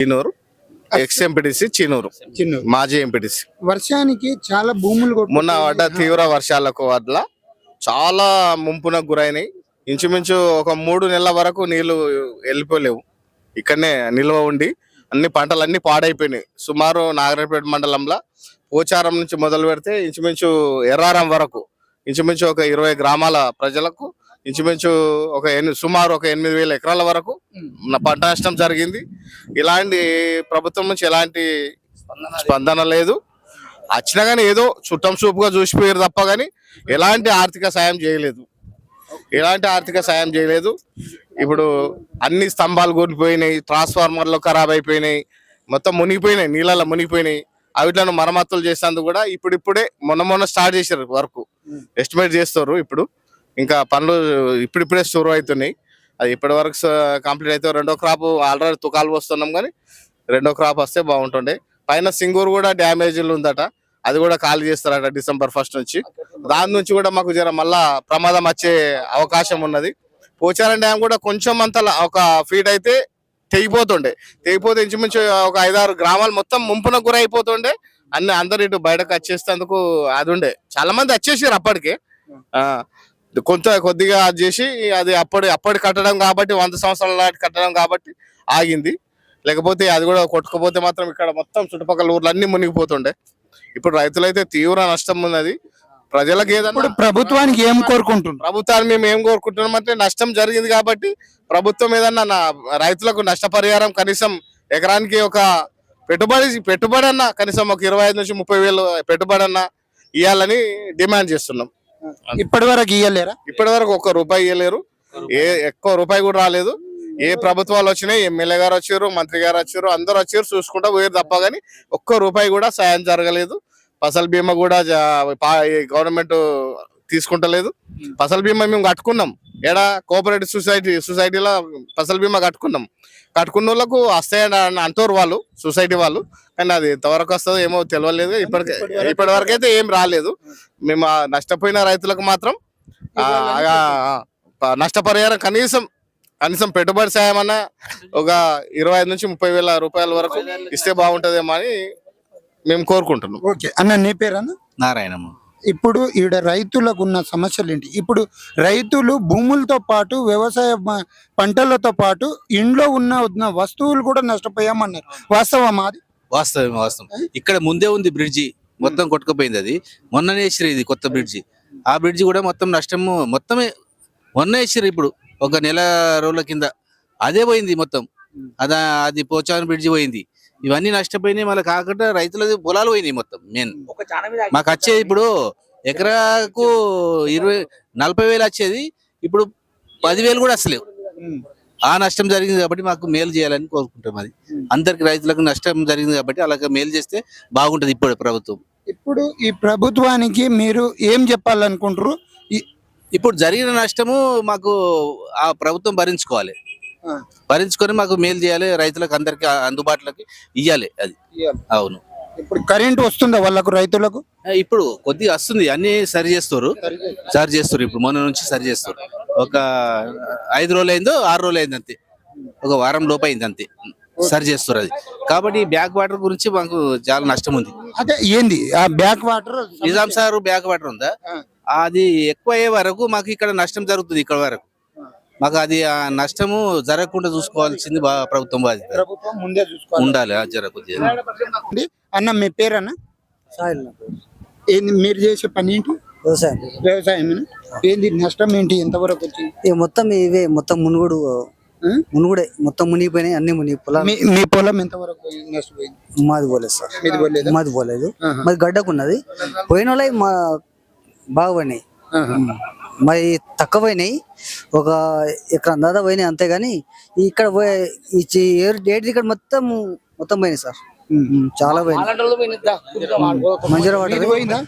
చీనూరు. X MPTC చీనూరు. చిన్న మాజీ MPTC వర్షానికి చాలా భూములు మొన్న పడ్డ తీవ్ర వర్షాలకు వల్ల చాలా ముంపునకు గురైనాయి. ఇంచుమించు ఒక మూడు నెలల వరకు నీళ్ళు వెళ్ళిపోలేవు. ఇక్కడనే నిల్వ ఉండి అన్ని పంటలన్నీ పాడైపోయినాయి. సుమారు నాగరపేట మండలంలో పోచారం నుంచి మొదలు పెడితే ఇంచుమించు ఎర్రారం వరకు ఇంచుమించు ఒక ఇరవై గ్రామాల ప్రజలకు ఇంచుమించు ఒక సుమారు ఒక ఎనిమిది వేల ఎకరాల వరకు పంట నష్టం జరిగింది. ఇలాంటి ప్రభుత్వం నుంచి ఎలాంటి స్పందన లేదు. వచ్చినా కానీ ఏదో చుట్టం చూపుగా చూసిపోయారు తప్ప కానీ ఎలాంటి ఆర్థిక సాయం చేయలేదు. ఎలాంటి ఆర్థిక సాయం చేయలేదు. ఇప్పుడు అన్ని స్తంభాలు కూలిపోయినాయి ట్రాన్స్ఫార్మర్లు ఖరాబ్ అయిపోయినాయి మొత్తం మునిగిపోయినాయి నీళ్ళలో మునిగిపోయినాయి. అవిట్లను మరమ్మతులు చేసేందుకు కూడా ఇప్పుడిప్పుడే మొన్న మొన్న స్టార్ట్ చేశారు వర్క్. ఎస్టిమేట్ చేస్తారు ఇప్పుడు. ఇంకా పనులు ఇప్పుడిప్పుడే షురు అవుతున్నాయి. అది ఇప్పటి వరకు కంప్లీట్ అయితే రెండో క్రాప్ ఆల్రెడీ తుకాలు వస్తున్నాం కానీ రెండో క్రాప్ వస్తే బాగుంటుండే. పైన సింగూరు కూడా డ్యామేజ్లు ఉందట. అది కూడా ఖాళీ చేస్తారట డిసెంబర్ ఫస్ట్ నుంచి. దాని నుంచి కూడా మాకు జర మళ్ళా ప్రమాదం వచ్చే అవకాశం ఉన్నది. పోచారం డ్యామ్ కూడా కొంచెం అంత ఒక ఫీట్ అయితే తెగిపోతుండే. తెగిపోతే ఇంచుమించు ఒక ఐదారు గ్రామాలు మొత్తం ముంపున గురైపోతుండే. అన్ని అందరు ఇటు బయటకు వచ్చేసేందుకు అది ఉండే. చాలా మంది వచ్చేసారు అప్పటికే కొంత కొద్దిగా అది చేసి అది అప్పటి అప్పటి కట్టడం కాబట్టి వంద సంవత్సరాల నాటి కట్టడం కాబట్టి ఆగింది. లేకపోతే అది కూడా కొట్టుకుపోతే మాత్రం ఇక్కడ మొత్తం చుట్టుపక్కల ఊర్లు అన్ని మునిగిపోతుండే. ఇప్పుడు రైతులైతే తీవ్ర నష్టం ఉన్నది. ప్రజలకు ఏదన్నా ప్రభుత్వానికి ఏం కోరుకుంటున్నారు? ప్రభుత్వాన్ని మేము ఏం కోరుకుంటున్నాం అంటే నష్టం జరిగింది కాబట్టి ప్రభుత్వం ఏదన్నా నా రైతులకు నష్టపరిహారం కనీసం ఎకరానికి ఒక పెట్టుబడి పెట్టుబడి అన్న కనీసం ఒక ఇరవై ఐదు నుంచి ముప్పై వేలు పెట్టుబడి అన్న ఇవ్వాలని డిమాండ్ చేస్తున్నాం. ఇప్పటి వరకు ఇయ్యలేరా? ఇప్పటి వరకు ఒక్క రూపాయి ఇవ్వలేరు ఏ ఎక్కువ రూపాయి కూడా రాలేదు. ఏ ప్రభుత్వాలు వచ్చినాయి ఎమ్మెల్యే గారు వచ్చారు మంత్రి గారు వచ్చారు అందరు వచ్చారు చూసుకుంటా పోయారు తప్ప కానీ ఒక్క రూపాయి కూడా సాయం జరగలేదు. ఫసల్ బీమా కూడా గవర్నమెంట్ తీసుకుంటలేదు. ఫసల్ బీమా మేము కట్టుకున్నాం. ఏడా కోఆపరేటివ్ సొసైటీ సొసైటీలో ఫసల్ బీమా కట్టుకున్నాం. కట్టుకున్న వాళ్ళకు వస్తాయని అంటారు వాళ్ళు సొసైటీ వాళ్ళు. కానీ అది ఎంతవరకు వస్తుందో ఏమో తెలియలేదు ఇప్పటికే ఇప్పటి వరకు అయితే ఏం రాలేదు. మేము నష్టపోయిన రైతులకు మాత్రం నష్టపరిహారం కనీసం కనీసం పెట్టుబడి సాయం అన్న ఒక ఇరవై ఐదు నుంచి ముప్పై వేల రూపాయల వరకు ఇస్తే బాగుంటదేమో అని మేము కోరుకుంటున్నాం. ఓకే. అన్న నీ పేరన్న? నారాయణమ్మ. ఇప్పుడు ఈడ రైతులకు ఉన్న సమస్యలు ఏంటి ఇప్పుడు రైతులు భూములతో పాటు వ్యవసాయ పంటలతో పాటు ఇంట్లో ఉన్న ఉన్న వస్తువులు కూడా నష్టపోయామన్నారు. వాస్తవమా అది? వాస్తవం వాస్తవం. ఇక్కడ ముందే ఉంది బ్రిడ్జి మొత్తం కొట్టుకుపోయింది అది. మొన్ననే వేసిరు ఇది కొత్త బ్రిడ్జి. ఆ బ్రిడ్జి కూడా మొత్తం నష్టము మొత్తమే మొన్న వేసిరు ఇప్పుడు ఒక నెల రోజుల కింద. అదే పోయింది మొత్తం. అదా అది పోచాన్ బ్రిడ్జి పోయింది. ఇవన్నీ నష్టపోయినాయి మళ్ళీ కాకుండా రైతులది పొలాలు పోయినాయి మొత్తం మెయిన్ మాకు వచ్చేది ఇప్పుడు ఎకరాకు ఇరవై నలభై వేలు వచ్చేది ఇప్పుడు పదివేలు కూడా వస్తలేవు. ఆ నష్టం జరిగింది కాబట్టి మాకు మేలు చేయాలని కోరుకుంటాం అది. అందరికి రైతులకు నష్టం జరిగింది కాబట్టి అలాగే మేలు చేస్తే బాగుంటది ఇప్పుడు ప్రభుత్వం. ఇప్పుడు ఈ ప్రభుత్వానికి మీరు ఏం చెప్పాలనుకుంటారు ఇప్పుడు జరిగిన నష్టము మాకు ఆ ప్రభుత్వం భరించుకోవాలి. భరించుకొని మాకు మేలు చేయాలి రైతులకు అందరికి అందుబాటులోకి ఇవ్వాలి అది. అవును. ఇప్పుడు కరెంట్ వస్తుందా వాళ్ళకు రైతులకు? ఇప్పుడు కొద్దిగా వస్తుంది అన్ని సరి చేస్తారు సరి చేస్తారు ఇప్పుడు మొన్న నుంచి సరి చేస్తారు ఒక ఐదు రోజులు అయిందో ఆరు రోజులు అయింది అంతే. ఒక వారం లోపు అయింది అంతే సరి చేస్తారు అది. కాబట్టి బ్యాక్ వాటర్ గురించి మాకు చాలా నష్టం ఉంది. అదే ఏంది? ఆ back water Nizam sir back water ఉందా? అది ఎక్కువ అయ్యే వరకు మాకు ఇక్కడ నష్టం జరుగుతుంది ఇక్కడ వరకు. మాకు అది ఆ నష్టము జరగకుండా చూసుకోవాల్సింది ప్రభుత్వం బాధ్యత. ప్రభుత్వం ముందే చూసుకోవాలి. ఉండాలి ఆ జరగదు. అన్న మీ పేరన్న? ఏంది మీరు చేసే పని ఏంటి? వ్యవసాయం. వ్యవసాయం ఏంది నష్టం ఏంటి? ఎంతవరకు వచ్చింది మొత్తం ఇవే మొత్తం మునుగుడు? మునుగుడే. మొత్తం మునిగిపోయినాయి అన్ని మునిగి పొలాలు. మీ మీ పొలం ఎంతవరకు నష్టపోయింది? మాది పోలేదు సార్. మీది పోలేదా? మాది గడ్డకున్నది. పోయిన వాళ్ళవి మా బాగా పోయినాయి ఆహా. మరి తక్కువ పోయినాయి ఒక ఎకరం దాదా పోయినాయి అంతేగాని ఇక్కడ పోయే ఈ ఏడు ఇక్కడ మొత్తం మొత్తం పోయినాయి సార్. చాలా పోయినాయి. మంజీరా వాటర్.